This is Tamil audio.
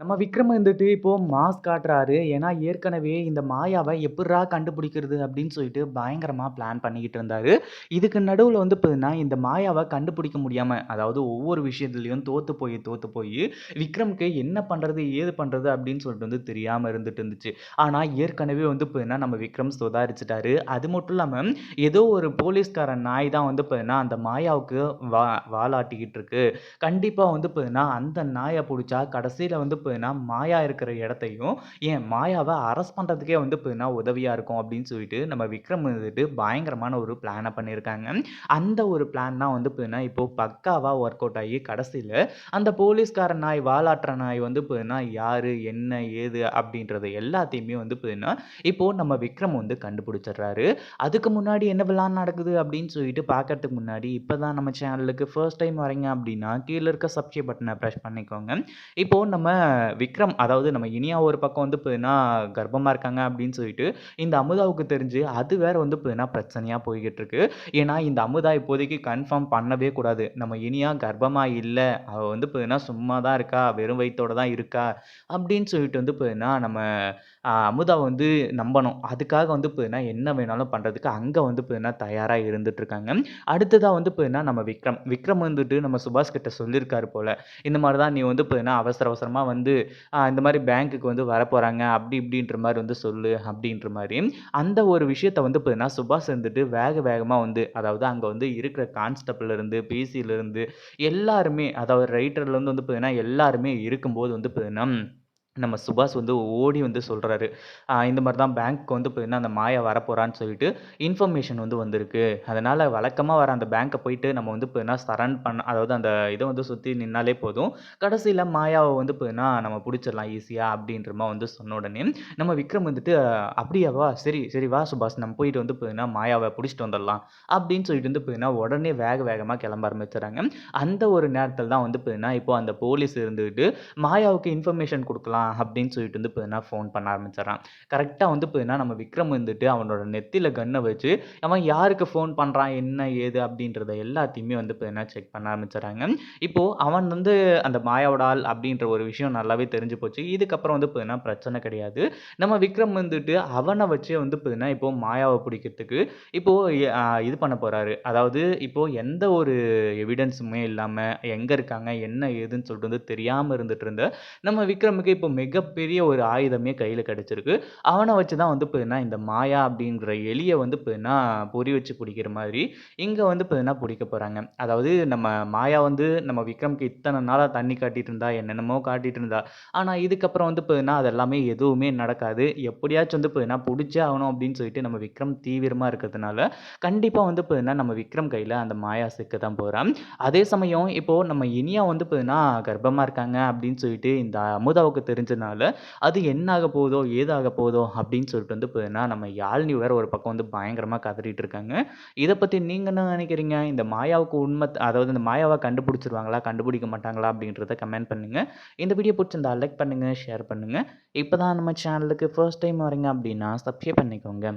நம்ம விக்ரம் வந்துட்டு இப்போது மாஸ் காட்டுறாரு. ஏன்னா, ஏற்கனவே இந்த மாயாவை எப்புட்றா கண்டுபிடிக்கிறது அப்படின்னு சொல்லிட்டு பயங்கரமாக பிளான் பண்ணிக்கிட்டு இருந்தாரு. இதுக்கு நடுவில் வந்து பார்த்தீங்கன்னா, இந்த மாயாவை கண்டுபிடிக்க முடியாமல் அதாவது ஒவ்வொரு விஷயத்துலையும் தோற்று போய், தோற்று போய் விக்ரம்க்கு என்ன பண்ணுறது ஏது பண்ணுறது அப்படின்னு சொல்லிட்டு வந்து தெரியாமல் இருந்துட்டு இருந்துச்சு. ஆனால் ஏற்கனவே வந்து பார்த்தீங்கன்னா, நம்ம விக்ரம் சுதாரிச்சிட்டாரு அது மட்டும் இல்லாமல் ஏதோ ஒரு போலீஸ்கார நாய் தான் வந்து பார்த்தீங்கன்னா, அந்த மாயாவுக்கு வா வாலாட்டிக்கிட்டு இருக்கு. கண்டிப்பாக வந்து பார்த்தீங்கன்னா, அந்த நாயை பிடிச்சா கடைசியில் வந்து பார்த்தீங்கன்னா, மாயா இருக்கிற இடத்தையும், ஏன் மாயாவை அரெஸ்ட் பண்ணுறதுக்கே வந்து பார்த்தீங்கன்னா, உதவியாக இருக்கும் அப்படின்னு சொல்லிட்டு நம்ம விக்ரம் வந்துட்டு பயங்கரமான ஒரு பிளானை பண்ணியிருக்காங்க. அந்த ஒரு பிளான் தான் வந்து பார்த்தீங்கன்னா, இப்போ பக்காவாக ஒர்க் அவுட் ஆகி கடைசியில் அந்த போலீஸ்கார நாய், வாலாட்டுற நாய் வந்து பார்த்தீங்கன்னா, யார் என்ன? ஏது? அப்படின்றது எல்லாத்தையுமே வந்து பார்த்தீங்கன்னா, இப்போது நம்ம விக்ரம் வந்து கண்டுபிடிச்சிடுறாரு. அதுக்கு முன்னாடி என்ன என்னவெல்லாம் நடக்குது அப்படின்னு சொல்லிட்டு பார்க்கறதுக்கு முன்னாடி, இப்போ தான் நம்ம சேனலுக்கு ஃபர்ஸ்ட் டைம் வரீங்க அப்படின்னா, கீழே இருக்க சப்ஸ்கிரைப் பட்டனை பிரஸ் பண்ணிக்கோங்க. இப்போது நம்ம விக்ரம் அதாவது நம்ம இனியா ஒரு பக்கம் வந்து பார்த்தீங்கன்னா, கர்ப்பமாக இருக்காங்க அப்படின்னு சொல்லிட்டு, இந்த அமுதாவுக்கு தெரிஞ்சு அது வேற வந்து பார்த்தீங்கன்னா, பிரச்சனையாக போய்கிட்டு இருக்கு. ஏன்னா, இந்த அமுதா இப்போதைக்கு கன்ஃபார்ம் பண்ணவே கூடாது. நம்ம இனியா கர்ப்பமாக இல்லை அவள் வந்து பார்த்தீங்கன்னா, சும்மா தான் இருக்கா. வெறும் வயிற்றோட தான் இருக்கா. அப்படின்னு சொல்லிட்டு வந்து பார்த்தீங்கன்னா, நம்ம அமுதா வந்து நம்பணும். அதுக்காக வந்து பார்த்தீங்கன்னா, என்ன வேணாலும் பண்ணுறதுக்கு அங்கே வந்து பார்த்தீங்கன்னா, தயாராக இருந்துட்டு இருக்காங்க. வந்து பார்த்தீங்கன்னா, நம்ம விக்ரம். விக்ரம் வந்துட்டு நம்ம சுபாஷ் கிட்ட சொல்லியிருக்காரு போல. இந்த மாதிரி தான் நீ வந்து பார்த்தீங்கன்னா, அவசர அவசரமாக வந்து வந்து இந்த மாதிரி பேங்க்குக்கு வந்து வரப்போகிறாங்க அப்படி இப்படின்ற மாதிரி வந்து சொல்லு அப்படின்ற மாதிரி. அந்த ஒரு விஷயத்தை வந்து பார்த்தீங்கன்னா, சுபாஷ் வந்துட்டு வேக வேகமாக வந்து அதாவது அங்கே வந்து இருக்கிற கான்ஸ்டபிள்லேருந்து பிசியிலேருந்து எல்லாருமே அதாவது ரைட்டர்லேருந்து வந்து பார்த்தீங்கன்னா, எல்லாருமே இருக்கும்போது வந்து பார்த்தீங்கன்னா, நம்ம சுபாஷ் வந்து ஓடி வந்து சொல்கிறாரு இந்த மாதிரி தான் பேங்க்க்கு வந்து பார்த்தீங்கன்னா, அந்த மாயா வரப்போகிறான்னு சொல்லிட்டு இன்ஃபர்மேஷன் வந்து வந்திருக்கு. அதனால் வழக்கமாக வர அந்த பேங்க்கை போயிட்டு நம்ம வந்து பார்த்தீங்கன்னா, சரண்ட் பண்ண அதாவது அந்த இதை வந்து சுற்றி நின்னாலே போதும். கடைசியில் மாயாவை வந்து பார்த்தீங்கன்னா, நம்ம பிடிச்சிடலாம் ஈஸியாக அப்படின்ற மாதிரி வந்து சொன்ன உடனே, நம்ம விக்ரம் வந்துட்டு அப்படியாவா? சரி, சரி வா சுபாஷ் நம்ம போயிட்டு வந்து பார்த்தீங்கன்னா, மாயாவை பிடிச்சிட்டு வந்துடலாம். அப்படின்னு சொல்லிட்டு வந்து பார்த்தீங்கன்னா, உடனே வேக வேகமாக கிளம்ப ஆரம்பிச்சிடறாங்க அந்த ஒரு நேரத்தில் தான் வந்து பார்த்தீங்கன்னா, இப்போ அந்த போலீஸ் இருந்துக்கிட்டு மாயாவுக்கு இன்ஃபர்மேஷன் கொடுக்கலாம் அப்படின்னு சொல்லிட்டு வந்து பார்த்தீங்கன்னா, ஃபோன் பண்ண ஆரம்பிச்சிடறான் கரெக்டாக வந்து பார்த்தீங்கன்னா, நம்ம விக்ரம் வந்துட்டு அவனோட நெத்தியில் கண்ணை வச்சு, அவன் யாருக்கு ஃபோன் பண்ணுறான் என்ன? ஏது? அப்படின்றத எல்லாத்தையுமே வந்து பார்த்தீங்கன்னா, செக் பண்ண ஆரம்பிச்சிடறாங்க இப்போது அவன் வந்து அந்த மாயாவோட ஆள் அப்படின்ற ஒரு விஷயம் நல்லாவே தெரிஞ்சு போச்சு. இதுக்கப்புறம் வந்து பார்த்தீங்கன்னா, பிரச்சனை கிடையாது. நம்ம விக்ரம் வந்துட்டு அவனை வச்சே வந்து பார்த்தீங்கன்னா, இப்போ மாயாவை பிடிக்கிறதுக்கு இப்போது இது பண்ண போகிறாரு அதாவது இப்போது எந்த ஒரு எவிடன்ஸுமே இல்லாமல் எங்கே இருக்காங்க? என்ன? ஏதுன்னு சொல்லிட்டு வந்து தெரியாமல் இருந்துட்டு இருந்த நம்ம விக்ரமுக்கு இப்போ மிகப்பெரிய ஒரு ஆயுதமே கையில் கிடச்சிருக்கு அவனை வச்சு தான் வந்து பார்த்தீங்கன்னா, இந்த மாயா அப்படிங்கிற எலியை வந்து பார்த்தீங்கன்னா, பொறி வச்சு பிடிக்கிற மாதிரி, இங்கே வந்து பார்த்தீங்கன்னா பிடிக்க போகிறாங்க அதாவது நம்ம மாயா வந்து நம்ம விக்ரம்க்கு இத்தனை நாளாக தண்ணி காட்டிட்டு இருந்தா, என்னென்னமோ காட்டிட்டு இருந்தா. ஆனால் இதுக்கப்புறம் வந்து பார்த்தீங்கன்னா, அது எல்லாமே எதுவுமே நடக்காது. எப்படியாச்சும் வந்து பார்த்தீங்கன்னா, பிடிச்சே ஆகணும் அப்படின்னு சொல்லிட்டு நம்ம விக்ரம் தீவிரமாக இருக்கிறதுனால, கண்டிப்பாக வந்து பார்த்தீங்கன்னா, நம்ம விக்ரம் கையில் அந்த மாயா சிக்க தான் போகிறான் அதே சமயம் இப்போது நம்ம இனியா வந்து பார்த்தீங்கன்னா, கர்ப்பமாக இருக்காங்க அப்படின்னு சொல்லிட்டு இந்த அமுதாவுக்கு தெரிஞ்சனால, அது என்ன ஆக போகுதோ? ஏது போகுதோ? அப்படின்னு சொல்லிட்டு வந்து போதுன்னா நம்ம யாழ்னி வேற ஒரு பக்கம் வந்து பயங்கரமாக கதறிட்டு இருக்காங்க. இதை பற்றி நீங்கள் என்ன நினைக்கிறீங்க? இந்த மாயாவுக்கு உண்மை அதாவது இந்த மாயாவை கண்டுபிடிச்சிருவாங்களா கண்டுபிடிக்க மாட்டாங்களா? அப்படின்றத கமெண்ட் பண்ணுங்கள் இந்த வீடியோ பிடிச்சிருந்தா லைக் பண்ணுங்கள் ஷேர் பண்ணுங்கள் இப்போ தான் நம்ம சேனலுக்கு ஃபர்ஸ்ட் டைம் வரீங்க அப்படின்னா, சப்ஸ்கிரைப் பண்ணிக்கோங்க.